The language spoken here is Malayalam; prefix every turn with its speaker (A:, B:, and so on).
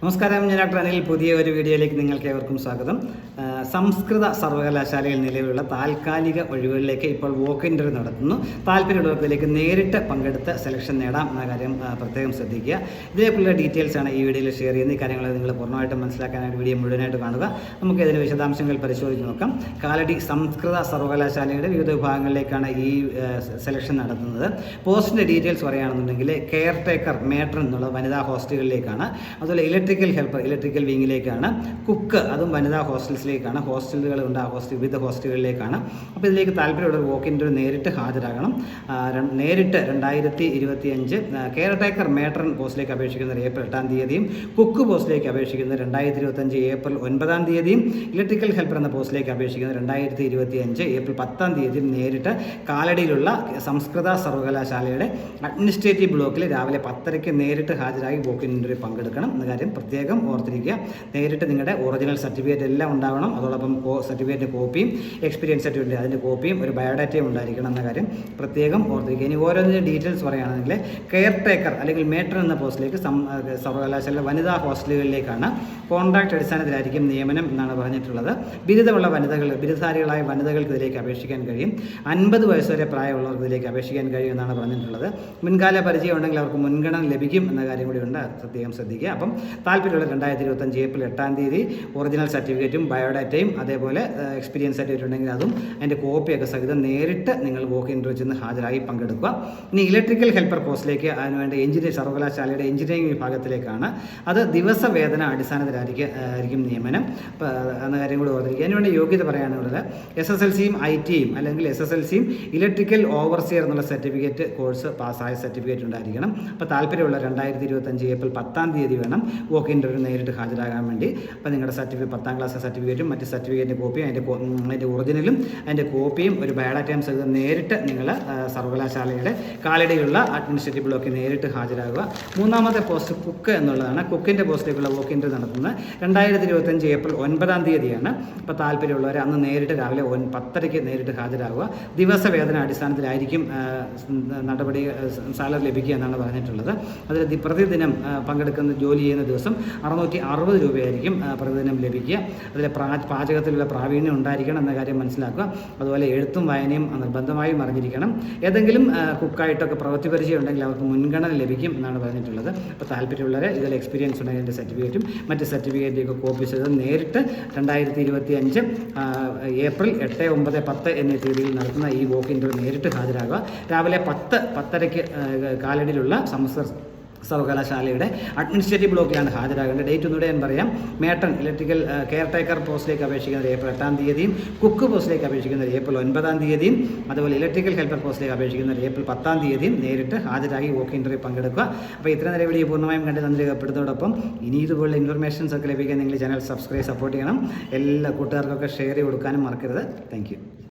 A: നമസ്കാരം ഞാൻ ഡോക്ടർ അനിൽ. പുതിയ ഒരു വീഡിയോയിലേക്ക് നിങ്ങൾക്ക് ഏവർക്കും സ്വാഗതം. സംസ്കൃത സർവകലാശാലയിൽ നിലവിലുള്ള താൽക്കാലിക ഒഴിവുകളിലേക്ക് ഇപ്പോൾ വോക്ക് ഇന്റർവ്യൂ നടത്തുന്നു. താല്പര്യമുള്ളവർക്കിലേക്ക് നേരിട്ട് പങ്കെടുത്ത് സെലക്ഷൻ നേടാം എന്ന കാര്യം പ്രത്യേകം ശ്രദ്ധിക്കുക. ഇതേപോലുള്ള ഡീറ്റെയിൽസ് ആണ് ഈ വീഡിയോയിൽ ഷെയർ ചെയ്യുന്നത്. ഈ കാര്യങ്ങൾ നിങ്ങൾ പൂർണമായിട്ട് മനസ്സിലാക്കാനായിട്ട് വീഡിയോ മുഴുവനായിട്ട് കാണുക. നമുക്ക് ഇതിന്റെ വിശദാംശങ്ങൾ പരിശോധിച്ച് നോക്കാം. കാലടി സംസ്കൃത സർവകലാശാലയുടെ വിവിധ വിഭാഗങ്ങളിലേക്കാണ് ഈ സെലക്ഷൻ നടത്തുന്നത്. പോസ്റ്റിന്റെ ഡീറ്റെയിൽസ് പറയുകയാണെന്നുണ്ടെങ്കിൽ കെയർ ടേക്കർ മേട്ടർ എന്നുള്ള വനിതാ ഹോസ്റ്റലുകളിലേക്കാണ് അതുപോലെ ഇലക്ട്രിക്കൽ ഹെൽപ്പർ ഇലക്ട്രിക്കൽ വിങ്ങിലേക്കാണ് കുക്ക് അതും വനിതാ ഹോസ്റ്റൽസിലേക്കാണ്. ഹോസ്റ്റലുകളുണ്ട് ആ ഹോസ്റ്റൽ വിവിധ ഹോസ്റ്റലുകളിലേക്കാണ്. അപ്പോൾ ഇതിലേക്ക് താല്പര്യമുള്ള ഒരു വോക്കിന്റെ നേരിട്ട് ഹാജരാകണം. നേരിട്ട് രണ്ടായിരത്തി ഇരുപത്തി അഞ്ച് കെയർ ടേക്കർ മേട്രൺ പോസ്റ്റിലേക്ക് അപേക്ഷിക്കുന്നത് ഏപ്രിൽ എട്ടാം തീയതിയും കുക്ക് പോസ്റ്റിലേക്ക് അപേക്ഷിക്കുന്നത് രണ്ടായിരത്തി ഇരുപത്തഞ്ച് ഏപ്രിൽ ഒൻപതാം തീയതിയും ഇലക്ട്രിക്കൽ ഹെൽപ്പർ എന്ന പോസ്റ്റിലേക്ക് അപേക്ഷിക്കുന്നത് രണ്ടായിരത്തി ഇരുപത്തി അഞ്ച് ഏപ്രിൽ പത്താം തീയതിയും നേരിട്ട് കാലടിയിലുള്ള സംസ്കൃത സർവകലാശാലയുടെ അഡ്മിനിസ്ട്രേറ്റീവ് ബ്ലോക്കിൽ രാവിലെ പത്തരയ്ക്ക് നേരിട്ട് ഹാജരായി വോക്കിന്റെ പങ്കെടുക്കണം എന്ന കാര്യം പ്രത്യേകം ഓർത്തിരിക്കുക. നേരിട്ട് നിങ്ങളുടെ ഒറിജിനൽ സർട്ടിഫിക്കറ്റ് എല്ലാം ഉണ്ടാവണം. അതോടൊപ്പം സർട്ടിഫിക്കറ്റ് കോപ്പിയും എക്സ്പീരിയൻസ് സർട്ടിഫിക്കറ്റ് അതിന്റെ കോപ്പിയും ഒരു ബയോഡാറ്റയും ഉണ്ടായിരിക്കണം എന്ന കാര്യം പ്രത്യേകം ഓർത്തിരിക്കുക. ഇനി ഓരോന്നിന്റെ ഡീറ്റെയിൽസ് പറയുകയാണെങ്കിൽ കെയർ ടേക്കർ അല്ലെങ്കിൽ മേട്ടർ എന്ന പോസ്റ്റിലേക്ക് സർവകലാശാല വനിതാ ഹോസ്റ്റലുകളിലേക്കാണ് കോൺട്രാക്ട് അടിസ്ഥാനത്തിലായിരിക്കും നിയമനം എന്നാണ് പറഞ്ഞിട്ടുള്ളത്. ബിരുദമുള്ള വനിതകൾ ബിരുദധാരികളായ വനിതകൾക്ക് ഇതിലേക്ക് അപേക്ഷിക്കാൻ കഴിയും. അൻപത് വയസ്സുവരെ പ്രായമുള്ളവർക്ക് ഇതിലേക്ക് അപേക്ഷിക്കാൻ കഴിയും എന്നാണ് പറഞ്ഞിട്ടുള്ളത്. മുൻകാല പരിചയം ഉണ്ടെങ്കിൽ അവർക്ക് മുൻഗണന ലഭിക്കും എന്ന കാര്യം കൂടി ഉണ്ട്. പ്രത്യേകം ശ്രദ്ധിക്കുക. അപ്പം താല്പര്യമുള്ള രണ്ടായിരത്തി ഇരുപത്തഞ്ച് ഏപ്രിൽ എട്ടാം തീയതി ഒറിജിനൽ സർട്ടിഫിക്കറ്റും ബയോഡാറ്റയും അതേപോലെ എക്സ്പീരിയൻസ് സർട്ടിഫിക്കറ്റ് ഉണ്ടെങ്കിൽ അതും അതിന്റെ കോപ്പിയൊക്കെ സഹിതം നേരിട്ട് നിങ്ങൾ വോക്ക് ഇന്റർവ്യൂ ചെന്ന് ഹാജരായി പങ്കെടുക്കുക. ഇനി ഇലക്ട്രിക്കൽ ഹെൽപ്പർ പോസ്റ്റിലേക്ക് അതിനുവേണ്ട എഞ്ചിനീയർ സർവകലാശാലയുടെ എഞ്ചിനീയറിംഗ് വിഭാഗത്തിലേക്കാണ്. അത് ദിവസവേതന അടിസ്ഥാനത്തിലായിരിക്കും ആയിരിക്കും നിയമനം. എന്ന കാര്യം കൂടി ഓർത്തിരിക്കുക. അതിനുവേണ്ടി യോഗ്യത പറയാനുള്ളത് എസ് എസ് എൽ സിയും ഐ ടിയും അല്ലെങ്കിൽ എസ് എസ് എൽ സിയും ഇലക്ട്രിക്കൽ ഓവർസിയർ എന്നുള്ള സർട്ടിഫിക്കറ്റ് കോഴ്സ് പാസ്സായ സർട്ടിഫിക്കറ്റ് ഉണ്ടായിരിക്കണം. അപ്പോൾ താല്പര്യമുള്ള രണ്ടായിരത്തി ഇരുപത്തഞ്ച് ഏപ്രിൽ പത്താം തീയതി വേണം. വോക്ക് ഇന്റർവ്യൂ നേരിട്ട് ഹാജരാകാൻ വേണ്ടി. അപ്പോൾ നിങ്ങളുടെ സർട്ടിഫിക്കറ്റ് പത്താം ക്ലാസ് സർട്ടിഫിക്കറ്റും മറ്റ് സർട്ടിഫിക്കറ്റിന്റെ കോപ്പിയും അതിന്റെ അതിന്റെ ഒറിജിനലും അതിന്റെ കോപ്പിയും ഒരു ബയോഡാറ്റയും സഹിതം നേരിട്ട് നിങ്ങൾ സർവകലാശാലയുടെ കാലടിയുള്ള അഡ്മിനിസ്ട്രേറ്റീവ് ബ്ലോക്കിൽ നേരിട്ട് ഹാജരാകുക. മൂന്നാമത്തെ പോസ്റ്റ് കുക്ക് എന്നുള്ളതാണ്. കുക്കിന്റെ പോസ്റ്റിലേക്കുള്ള വോക്ക് ഇന്റർവ്യൂ നടത്തുന്നത് രണ്ടായിരത്തി ഇരുപത്തഞ്ച് ഏപ്രിൽ ഒൻപതാം തീയതിയാണ്. അപ്പോൾ താല്പര്യമുള്ളവർ അന്ന് നേരിട്ട് രാവിലെ ഒൻ പത്തരയ്ക്ക് നേരിട്ട് ഹാജരാകുക. ദിവസവേതന അടിസ്ഥാനത്തിലായിരിക്കും നടപടി സാലറി ലഭിക്കുക എന്നാണ് പറഞ്ഞിട്ടുള്ളത്. അതിൽ പ്രതിദിനം പങ്കെടുക്കുന്ന ജോലി ചെയ്യുന്ന ദിവസം അറുന്നൂറ്റി അറുപത് രൂപയായിരിക്കും പ്രതിദിനം ലഭിക്കുക. അതിൽ പ്രാ പാചകത്തിലുള്ള പ്രാവീണ്യം ഉണ്ടായിരിക്കണം എന്ന കാര്യം മനസ്സിലാക്കുക. അതുപോലെ എഴുത്തും വായനയും നിർബന്ധമായും അറിഞ്ഞിരിക്കണം. ഏതെങ്കിലും കുക്കായിട്ടൊക്കെ പ്രവൃത്തി പരിചയം ഉണ്ടെങ്കിൽ അവർക്ക് മുൻഗണന ലഭിക്കും എന്നാണ് പറഞ്ഞിട്ടുള്ളത്. അപ്പോൾ താല്പര്യമുള്ളവരെ ഇതിൽ എക്സ്പീരിയൻസ് ഉണ്ടെങ്കിൽ അതിന്റെ സർട്ടിഫിക്കറ്റും മറ്റ് സർട്ടിഫിക്കറ്റിന്റെയൊക്കെ കോപ്പീസ് ചെയ്ത് നേരിട്ട് രണ്ടായിരത്തി ഇരുപത്തി അഞ്ച് ഏപ്രിൽ എട്ട് ഒമ്പത് പത്ത് എന്നീ തീയതിയിൽ നടത്തുന്ന ഈ വോക്കിന്റെ നേരിട്ട് ഹാജരാകുക. രാവിലെ പത്ത് പത്തരയ്ക്ക് കാലടിയിലുള്ള സംസ്ഥ സർവകലാശാലയുടെ അഡ്മിനിസ്ട്രേറ്റീവ് ബ്ലോക്കിലാണ് ഹാജരാകേണ്ടത്. ഡേറ്റ് ഒന്നുകൂടെ ഞാൻ പറയാം. മേട്ടൺ ഇലക്ട്രിക്കൽ കെയർ ടേക്കർ പോസ്റ്റിലേക്ക് അപേക്ഷിക്കുന്നത് ഏപ്രിൽ എട്ടാം തീയതിയും കുക്ക് പോസ്റ്റിലേക്ക് അപേക്ഷിക്കുന്നത് ഏപ്രിൽ ഒൻപതാം തീയതിയും അതുപോലെ ഇലക്ട്രിക്കൽ ഹെൽപ്പർ പോസ്റ്റിലേക്ക് അപേക്ഷിക്കുന്നത് ഏപ്രിൽ പത്താം തീയതിയും നേരിട്ട് ഹാജരായി വോക്ക് ഇന്റർവ്യൂ പങ്കെടുക്കുക. അപ്പോൾ ഇത്ര നേരം വീഡിയോ പൂർണമായും കണ്ട് നന്ദി രേഖപ്പെടുന്നതോടൊപ്പം ഇനി ഇതുപോലുള്ള ഇൻഫർമേഷൻസ് ഒക്കെ ലഭിക്കാൻ നിങ്ങൾ ചാനൽ സബ്സ്ക്രൈബ് സപ്പോർട്ട് ചെയ്യണം. എല്ലാ കൂട്ടുകാർക്കൊക്കെ ഷെയർ ചെയ്ത് കൊടുക്കാനും മറക്കരുത്. താങ്ക്